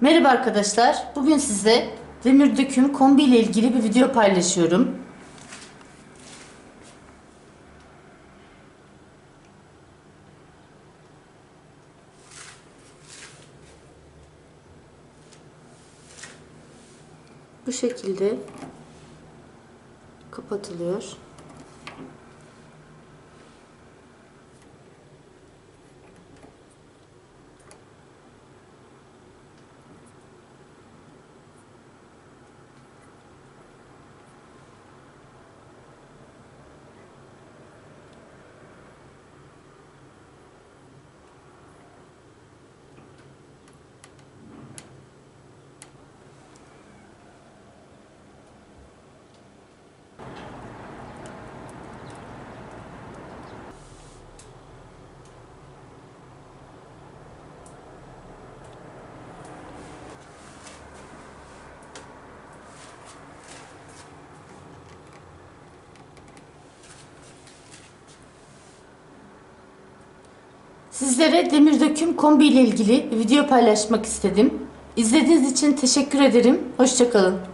Merhaba arkadaşlar. Bugün size demir döküm kombi ile ilgili bir video paylaşıyorum. Bu şekilde kapatılıyor. Sizlere demir döküm kombi ile ilgili video paylaşmak istedim. İzlediğiniz için teşekkür ederim. Hoşçakalın.